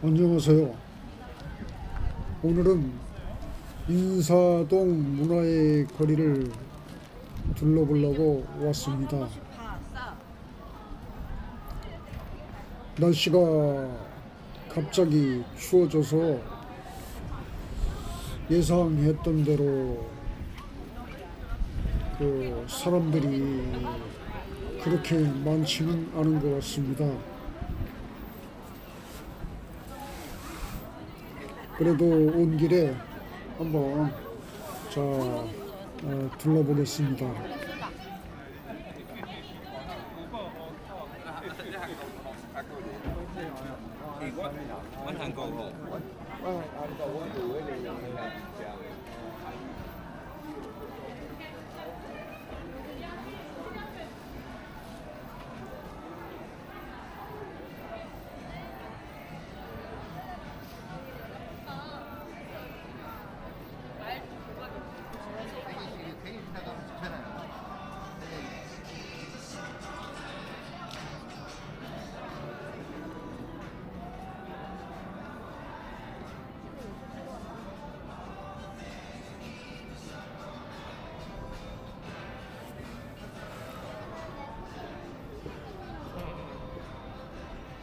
안녕하세요. 오늘은 인사동 문화의 거리를 둘러보려고 왔습니다. 날씨가 갑자기 추워져서 예상했던 대로 그 사람들이 그렇게 많지는 않은 것 같습니다. 그래도 온 길에 한번 자 어, 둘러보겠습니다.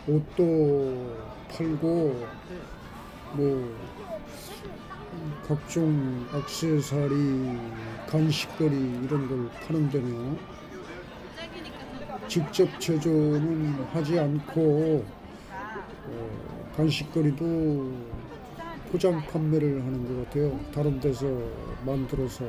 옷도 팔고 뭐 각종 액세서리, 간식거리 이런 걸 파는 데네요. 직접 제조는 하지 않고 어, 간식거리도 포장 판매를 하는 것 같아요. 다른 데서 만들어서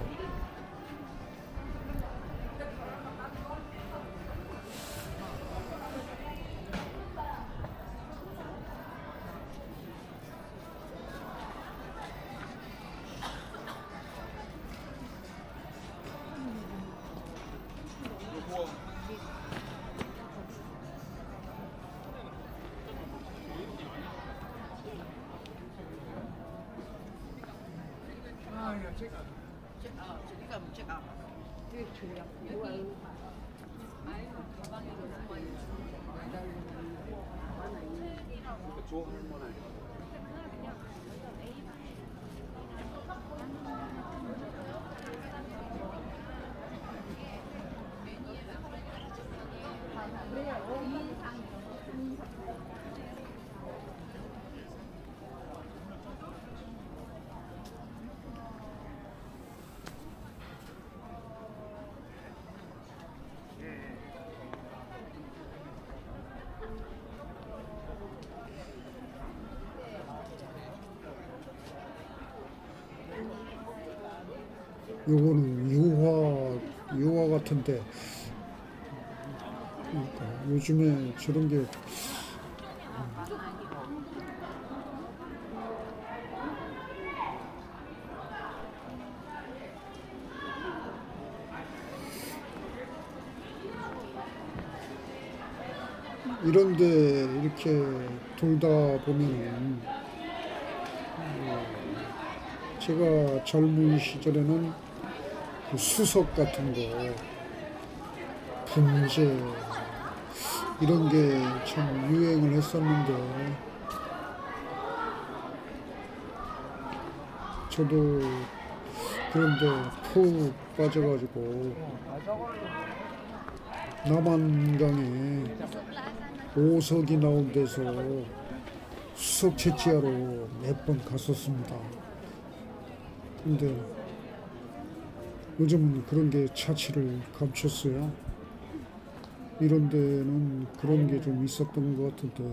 어, 저기가 문제가 되게 졸려. 여기 요거는 유화 유화 같은데. 그러니까 요즘에 저런 게 이런데 이렇게 돌다 보면은 어, 제가 젊은 시절에는 그 수석 같은 거, 분재 이런 게 참 유행을 했었는데 저도 그런데 푹 빠져가지고 남한강에 오석이 나온 데서 수석 채취하러 몇 번 갔었습니다. 근데 요즘은 그런 게 차치를 감췄어요. 이런 데는 그런 게 좀 있었던 것 같은데.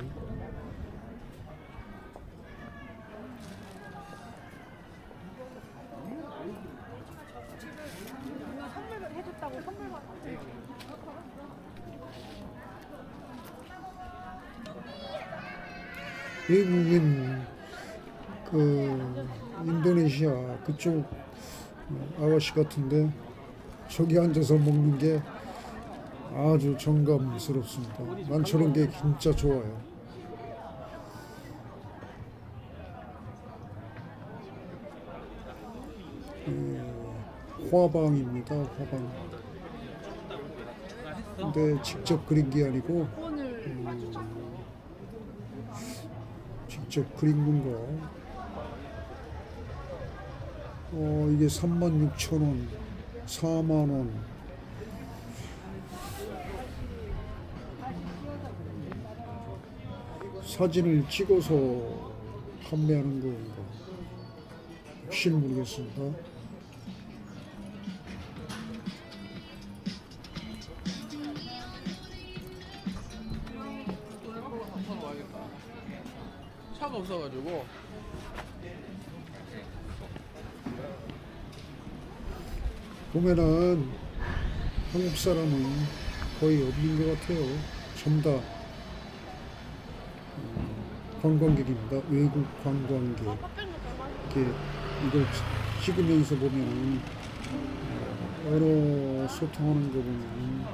외국인 그 인도네시아 그쪽 아가씨 같은데 저기 앉아서 먹는 게 아주 정감스럽습니다. 난 저런 게 진짜 좋아요. 예, 화방입니다. 화방. 근데 직접 그린 게 아니고 오늘 직접 그린 건가? 어, 이게 36,000원, 4만 원. 사진을 찍어서 판매하는 건가? 혹시 모르겠습니다. 보면은 한국 사람은 거의 없는 것 같아요. 전부 다 음, 관광객입니다. 외국 관광객. 이걸 찍으면서 보면은 어, 언어 소통하는 거 보면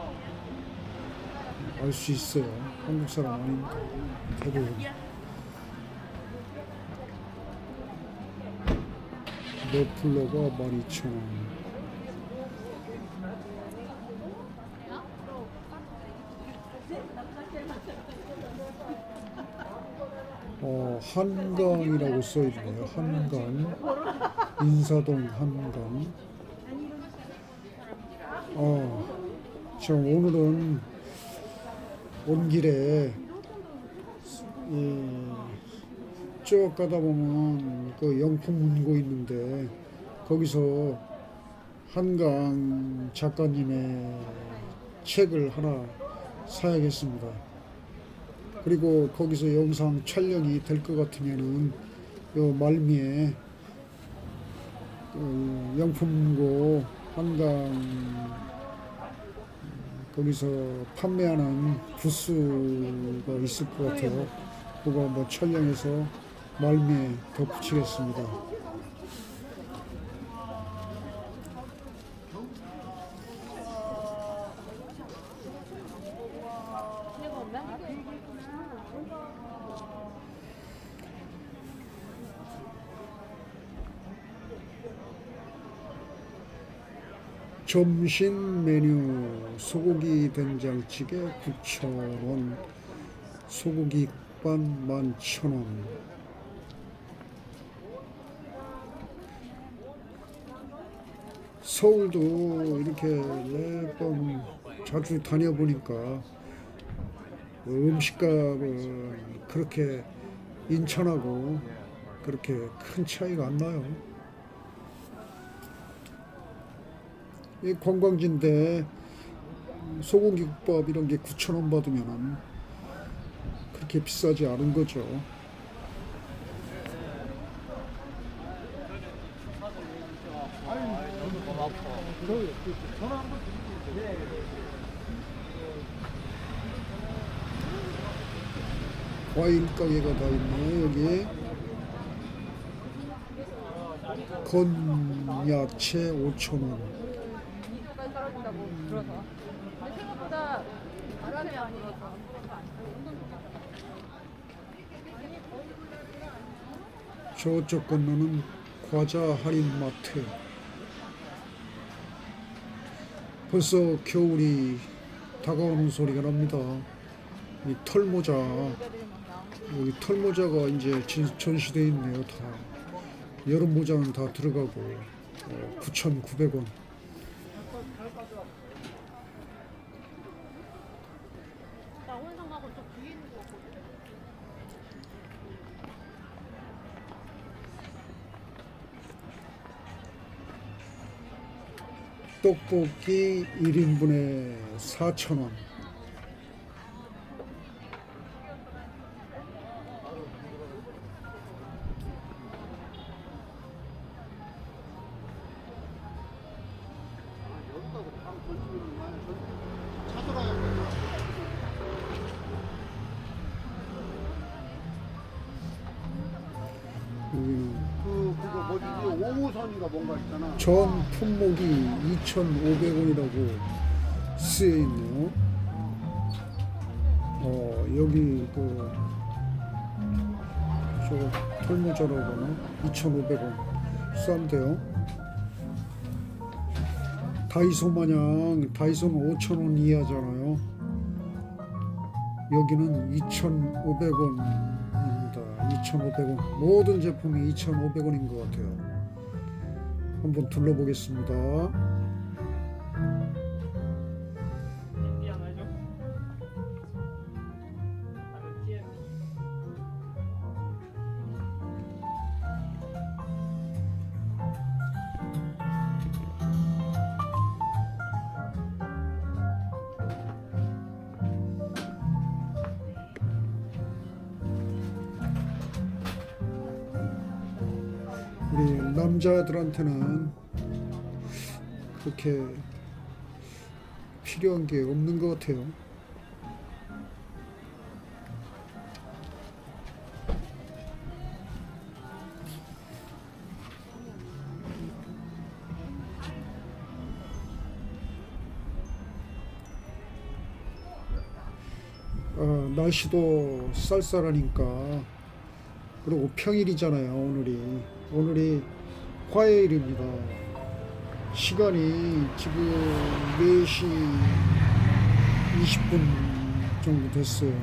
알 수 있어요. 한국 사람 아닙니다. 대부분. 머플러가 12,000원. 어, 한강이라고 써있네요. 한강. 인사동 한강. 어, 저 오늘은 온 길에 예, 쭉 가다 보면 그 영풍 문고 있는데 거기서 한강 작가님의 책을 하나 사야겠습니다. 그리고 거기서 영상 촬영이 될 것 같으면은 요 말미에 그 영품고 한강 음, 거기서 판매하는 부스가 있을 것 같아요. 그거 한번 촬영해서 말미에 덧붙이겠습니다. 점심 메뉴 소고기 된장찌개 9,000원, 소고기 국밥 11,000원. 서울도 이렇게 매번 자주 다녀보니까 음식값은 그렇게 인천하고 그렇게 큰 차이가 안 나요. 관광지인데 소고기 국밥 이런 게 9,000원 받으면은 그렇게 비싸지 않은 거죠. 과일 가게가 다 있네 여기 건야채 5,000원 빨리 떨어진다고 들어서. 근데 생각보다 바람이 안 불어서. 저쪽 건너는 과자 할인 마트. 벌써 겨울이 다가오는 소리가 납니다. 이 털모자, 여기 털모자가 이제 진- 전시되어 있네요. 다 여름 모자는 다 들어가고 어, 9,900원. 떡볶이 1인분에 4,000원. 여기는 그 그거 뭐지 오무선인가 뭔가 있잖아. 전 품목이 2,500원이라고 쓰여 있네요. 어, 여기 그, 저 털모자라고 하나? 2,500원. 싼데요? 다이소 마냥, 다이소는 5,000원 이하잖아요. 여기는 2,500원입니다. 2,500원. 모든 제품이 2,500원인 것 같아요. 한번 둘러보겠습니다. 우리 남자들한테는 그렇게 필요한 게 없는 것 같아요. 아, 날씨도 쌀쌀하니까 그리고 평일이잖아요 오늘이. 오늘이 화요일입니다. 시간이 지금 4시 20분 정도 됐어요.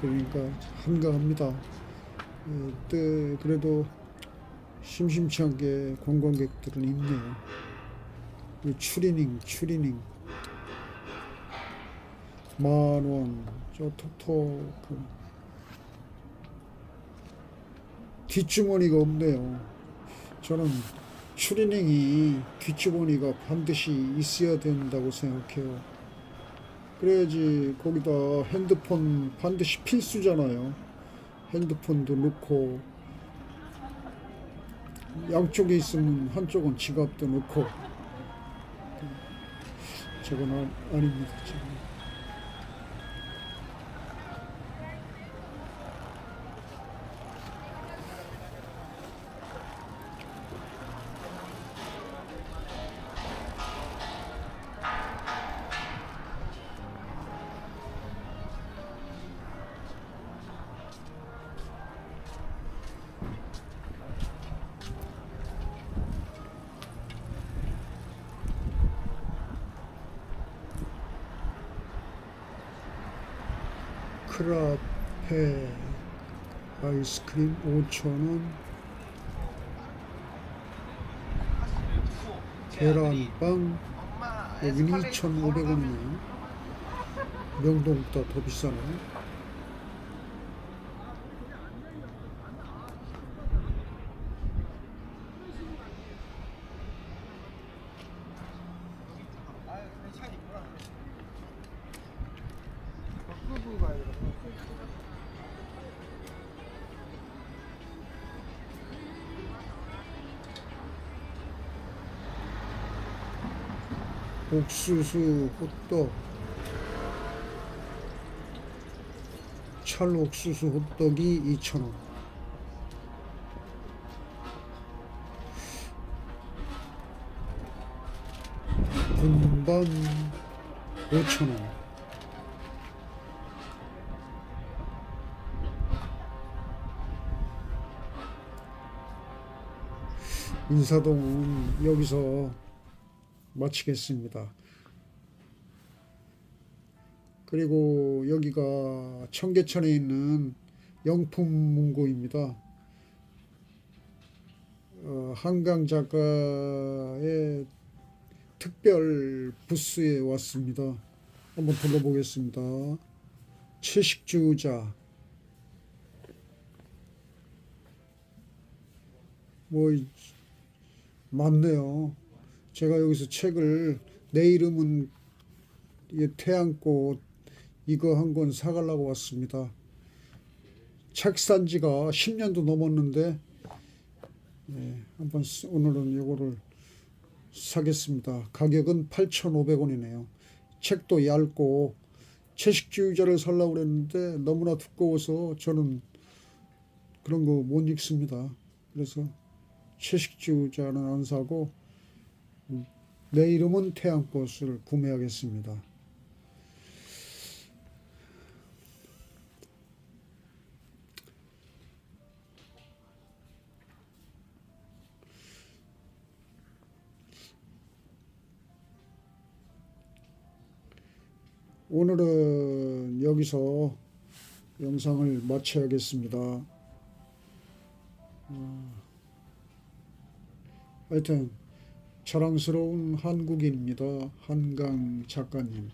그러니까 한가합니다. 예, 또 그래도 심심치 않게 관광객들은 있네요. 이 추리닝 추리닝. 만원 저 톡톡 그 뒷주머니가 없네요. 저는 추리닝이 뒷주머니가 반드시 있어야 된다고 생각해요. 그래야지 거기다 핸드폰 반드시 필수잖아요. 핸드폰도 넣고 양쪽에 있으면 한쪽은 지갑도 넣고 저건 아, 아닙니다. 저건. 크라페 아이스크림 5,000원. 계란빵 여기는 2,500원이네요. 명동보다 더 비싸네 옥수수 호떡. 찰옥수수 호떡이 2,000원. 군밤 5,000원. 인사동은 여기서 마치겠습니다. 그리고 여기가 청계천에 있는 영품 문고입니다. 어, 한강 작가의 특별 부스에 왔습니다. 한번 둘러보겠습니다. 채식주의자 뭐 이- 많네요. 제가 여기서 책을 내 이름은 이 태양꽃 이거 한 권 사가려고 왔습니다. 책 산 지가 10년도 넘었는데 예, 한번 쓰- 오늘은 이거를 사겠습니다. 가격은 8,500원이네요. 책도 얇고 채식주의자를 살라고 그랬는데 너무나 두꺼워서 저는 그런 거 못 읽습니다. 그래서 채식주의자는 안 사고 내 이름은 태양꽃을 구매하겠습니다. 오늘은 여기서 영상을 마쳐야겠습니다. 어, 하여튼 자랑스러운 한국인입니다. 한강 작가님.